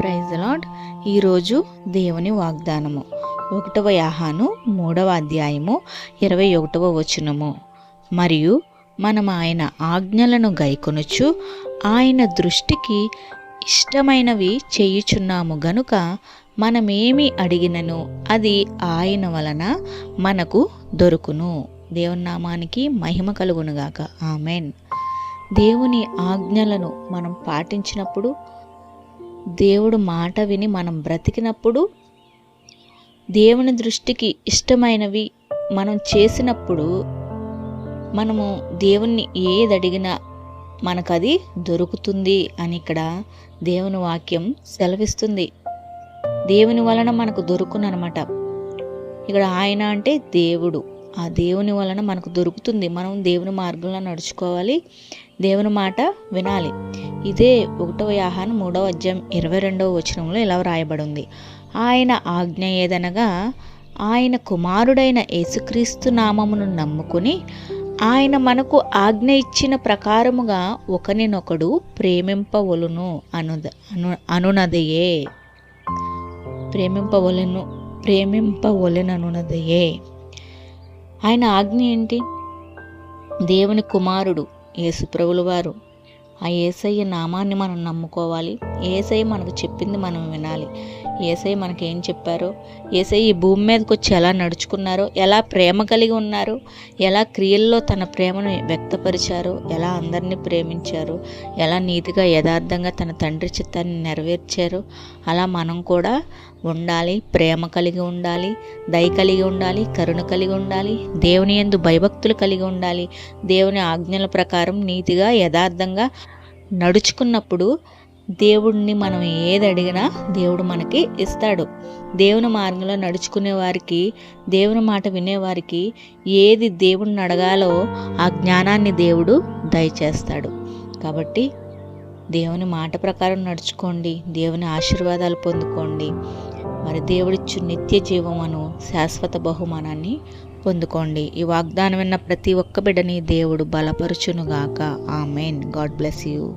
Praise lord ఈరోజు దేవుని వాగ్దానము. ఒకటవ యాహాను మూడవ అధ్యాయము ఇరవై ఒకటవ వచనము. మరియు మనం ఆయన ఆజ్ఞలను గైకొనుచు ఆయన దృష్టికి ఇష్టమైనవి చేయుచున్నాము గనుక మనమేమి అడిగినను అది ఆయన వలన మనకు దొరుకును. దేవునామానికి మహిమ కలుగునుగాక. ఆమెన్. దేవుని ఆజ్ఞలను మనం పాటించినప్పుడు దేవుడు మాట విని మనం బ్రతికినప్పుడు దేవుని దృష్టికి ఇష్టమైనవి మనం చేసినప్పుడు మనము దేవుణ్ణి ఏది అడిగినా మనకది దొరుకుతుంది అని ఇక్కడ దేవుని వాక్యం సెలవిస్తుంది. దేవుని వలన మనకు దొరుకుననమాట ఇక్కడ ఆయన అంటే దేవుడు. ఆ దేవుని వలన మనకు దొరుకుతుంది. మనం దేవుని మార్గంలో నడుచుకోవాలి. దేవుని మాట వినాలి. ఇదే ఒకటవ యాహాన్ మూడవ అధ్యాయం ఇరవై రెండవ వచనంలో ఇలా వ్రాయబడింది. ఆయన ఆజ్ఞ ఏదనగా ఆయన కుమారుడైన యేసుక్రీస్తు నామమును నమ్ముకుని ఆయన మనకు ఆజ్ఞ ఇచ్చిన ప్రకారముగా ఒకరినొకడు ప్రేమింపవలను అనుద అను అనునదయే. ప్రేమింపవలను ప్రేమింపవలెననున్నదయే ఆయన ఆజ్ఞ ఏంటి? దేవుని కుమారుడు యేసుప్రభుల వారు. ఆ ఏసయ్య నామాన్ని మనం నమ్ముకోవాలి. ఏసయ్య మనకు చెప్పింది మనం వినాలి. ఏసై మనకి ఏం చెప్పారో? ఏసై ఈ భూమి మీదకి వచ్చి ఎలా నడుచుకున్నారో ఎలా ప్రేమ కలిగి ఉన్నారు ఎలా క్రియల్లో తన ప్రేమను వ్యక్తపరిచారో ఎలా అందరినీ ప్రేమించారు ఎలా నీతిగా యథార్థంగా తన తండ్రి చిత్తాన్ని నెరవేర్చారు అలా మనం కూడా ఉండాలి ప్రేమ కలిగి ఉండాలి దయ కలిగి ఉండాలి కరుణ కలిగి ఉండాలి దేవుని ఎందు భయభక్తులు కలిగి ఉండాలి దేవుని ఆజ్ఞల ప్రకారం నీతిగా యథార్థంగా నడుచుకున్నప్పుడు దేవుడిని మనం ఏది అడిగినా దేవుడు మనకి ఇస్తాడు. దేవుని మార్గంలో నడుచుకునే వారికి దేవుని మాట వినేవారికి ఏది దేవుడిని అడగాలో ఆ జ్ఞానాన్ని దేవుడు దయచేస్తాడు. కాబట్టి దేవుని మాట ప్రకారం నడుచుకోండి దేవుని ఆశీర్వాదాలు పొందుకోండి. మరి దేవుడిచ్చు నిత్య జీవమును శాశ్వత బహుమానాన్ని పొందుకోండి. ఈ వాగ్దానం విన్న ప్రతి ఒక్క బిడ్డని దేవుడు బలపరుచునుగాక. ఆమెన్. God bless you.